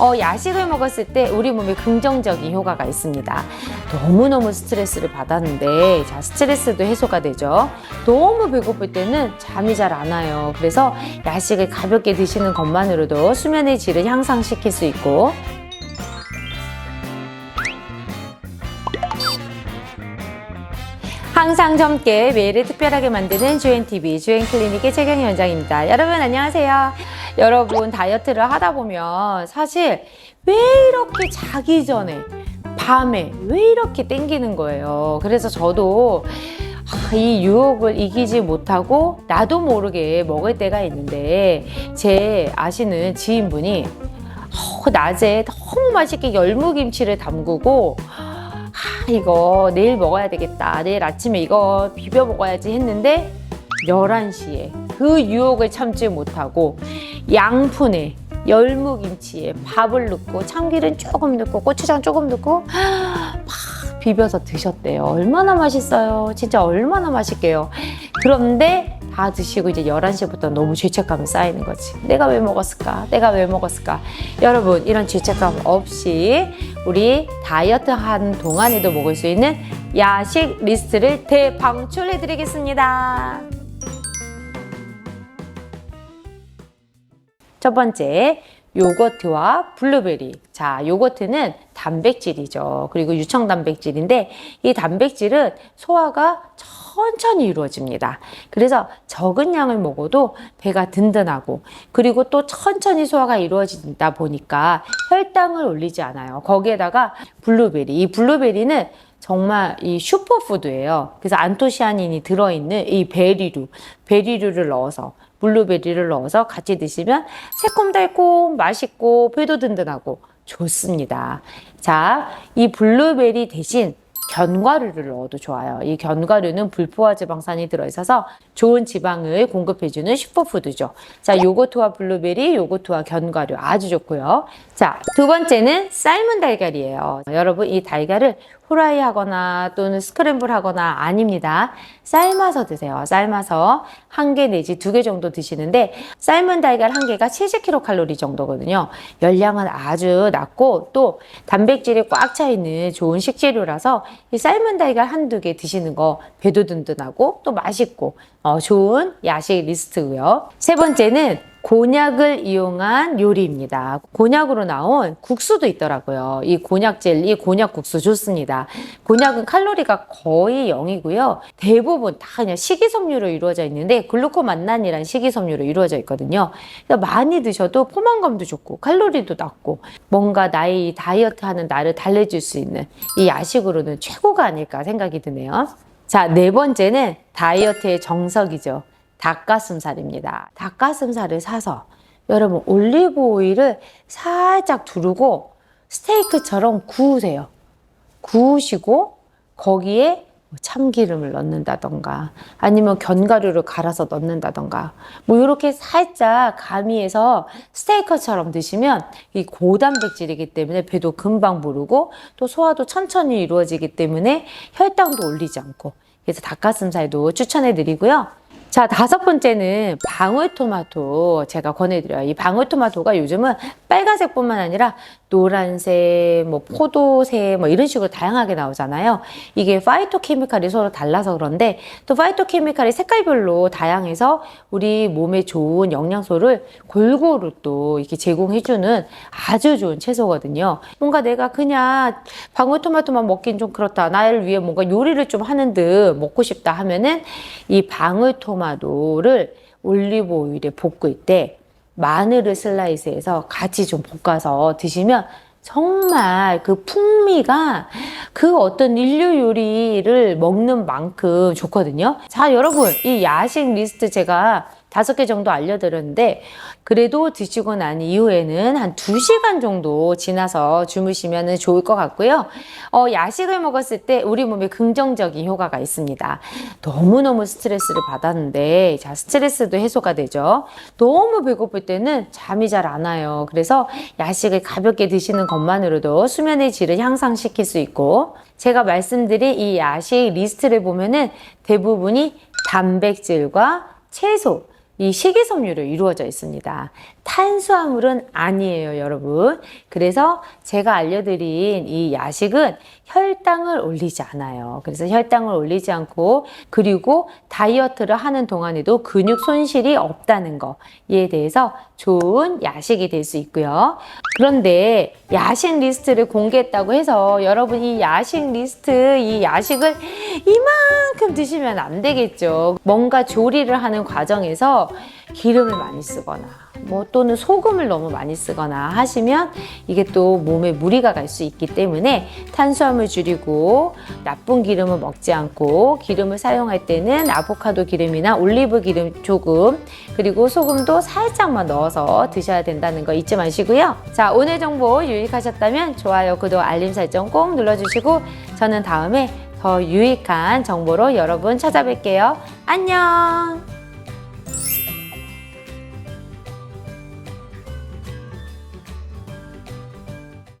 어, 야식을 먹었을 때 우리 몸에 긍정적인 효과가 있습니다. 너무너무 스트레스를 받았는데, 자, 스트레스도 해소가 되죠. 너무 배고플 때는 잠이 잘 안 와요. 그래서 야식을 가볍게 드시는 것만으로도 수면의 질을 향상시킬 수 있고, 항상 젊게 매일을 특별하게 만드는 주엔TV 주엔클리닉의 최경희 원장입니다. 여러분 안녕하세요. 여러분 다이어트를 하다 보면 사실 왜 이렇게 자기 전에 밤에 왜 이렇게 땡기는 거예요. 그래서 저도 아, 이 유혹을 이기지 못하고 나도 모르게 먹을 때가 있는데 제 아시는 지인분이 어, 낮에 너무 맛있게 열무김치를 담그고 아, 이거 내일 먹어야 되겠다. 내일 아침에 이거 비벼 먹어야지 했는데 11시에 그 유혹을 참지 못하고 양푼에 열무김치에 밥을 넣고 참기름 조금 넣고 고추장 조금 넣고 막 비벼서 드셨대요. 얼마나 맛있어요. 진짜 얼마나 맛있게요. 그런데 다 드시고 이제 11시부터 너무 죄책감이 쌓이는 거지. 내가 왜 먹었을까? 내가 왜 먹었을까? 여러분, 이런 죄책감 없이 우리 다이어트 한 동안에도 먹을 수 있는 야식 리스트를 대방출해 드리겠습니다. 첫 번째, 요거트와 블루베리. 자, 요거트는 단백질이죠. 그리고 유청 단백질인데 이 단백질은 소화가 천천히 이루어집니다. 그래서 적은 양을 먹어도 배가 든든하고 그리고 또 천천히 소화가 이루어진다 보니까 혈당을 올리지 않아요. 거기에다가 블루베리. 이 블루베리는 정말 이 슈퍼푸드예요. 그래서 안토시아닌이 들어있는 이 베리류, 베리류를 넣어서 블루베리를 넣어서 같이 드시면 새콤달콤 맛있고 배도 든든하고 좋습니다. 자, 이 블루베리 대신 견과류를 넣어도 좋아요. 이 견과류는 불포화 지방산이 들어있어서 좋은 지방을 공급해주는 슈퍼푸드죠. 자, 요거트와 블루베리, 요거트와 견과류 아주 좋고요. 자, 두 번째는 삶은 달걀이에요. 여러분, 이 달걀을 후라이 하거나 또는 스크램블 하거나 아닙니다. 삶아서 드세요. 삶아서 한 개 내지 두 개 정도 드시는데 삶은 달걀 한 개가 70kcal 정도거든요. 열량은 아주 낮고 또 단백질이 꽉 차 있는 좋은 식재료라서 이 삶은 달걀 한두 개 드시는 거 배도 든든하고 또 맛있고 어, 좋은 야식 리스트고요. 세 번째는 곤약을 이용한 요리입니다. 곤약으로 나온 국수도 있더라고요. 이 곤약 젤리, 곤약 국수 좋습니다. 곤약은 칼로리가 거의 0이고요. 대부분 다 그냥 식이섬유로 이루어져 있는데 글루코만난이란 식이섬유로 이루어져 있거든요. 많이 드셔도 포만감도 좋고 칼로리도 낮고 뭔가 나의 이 다이어트 하는 나를 달래줄 수 있는 이 야식으로는 최고가 아닐까 생각이 드네요. 자, 네 번째는 다이어트의 정석이죠. 닭가슴살입니다. 닭가슴살을 사서 여러분 올리브 오일을 살짝 두르고 스테이크처럼 구우세요. 구우시고 거기에 뭐 참기름을 넣는다던가 아니면 견과류를 갈아서 넣는다던가 뭐 이렇게 살짝 가미해서 스테이크처럼 드시면 이 고단백질이기 때문에 배도 금방 부르고 또 소화도 천천히 이루어지기 때문에 혈당도 올리지 않고 그래서 닭가슴살도 추천해 드리고요. 자, 다섯 번째는 방울토마토 제가 권해드려요. 이 방울토마토가 요즘은 빨간색 뿐만 아니라 노란색, 뭐 포도색, 뭐 이런 식으로 다양하게 나오잖아요. 이게 파이토케미칼이 서로 달라서 그런데 또 파이토케미칼이 색깔별로 다양해서 우리 몸에 좋은 영양소를 골고루 또 이렇게 제공해주는 아주 좋은 채소거든요. 뭔가 내가 그냥 방울토마토만 먹긴 좀 그렇다. 나를 위해 뭔가 요리를 좀 하는 듯 먹고 싶다 하면은 이 방울 토마토를 올리브 오일에 볶을 때 마늘을 슬라이스해서 같이 좀 볶아서 드시면 정말 그 풍미가 그 어떤 인류 요리를 먹는 만큼 좋거든요. 자, 여러분, 이 야식 리스트 제가 다섯 개 정도 알려드렸는데, 그래도 드시고 난 이후에는 한 두시간 정도 지나서 주무시면 좋을 것 같고요. 어, 야식을 먹었을 때 우리 몸에 긍정적인 효과가 있습니다. 너무너무 스트레스를 받았는데, 자, 스트레스도 해소가 되죠. 너무 배고플 때는 잠이 잘 안 와요. 그래서 야식을 가볍게 드시는 것만으로도 수면의 질을 향상시킬 수 있고, 제가 말씀드린 이 야식 리스트를 보면은 대부분이 단백질과 채소, 이 식이섬유로 이루어져 있습니다. 탄수화물은 아니에요, 여러분. 그래서 제가 알려드린 이 야식은 혈당을 올리지 않아요. 그래서 혈당을 올리지 않고 그리고 다이어트를 하는 동안에도 근육 손실이 없다는 거에 대해서 좋은 야식이 될 수 있고요. 그런데 야식 리스트를 공개했다고 해서 여러분 이 야식 리스트, 이 야식을 이만큼 드시면 안 되겠죠. 뭔가 조리를 하는 과정에서 기름을 많이 쓰거나 뭐 또는 소금을 너무 많이 쓰거나 하시면 이게 또 몸에 무리가 갈 수 있기 때문에 탄수화물 줄이고 나쁜 기름을 먹지 않고 기름을 사용할 때는 아보카도 기름이나 올리브 기름 조금 그리고 소금도 살짝만 넣어서 드셔야 된다는 거 잊지 마시고요. 자, 오늘 정보 유익하셨다면 좋아요, 구독, 알림 설정 꼭 눌러주시고 저는 다음에 더 유익한 정보로 여러분 찾아뵐게요. 안녕!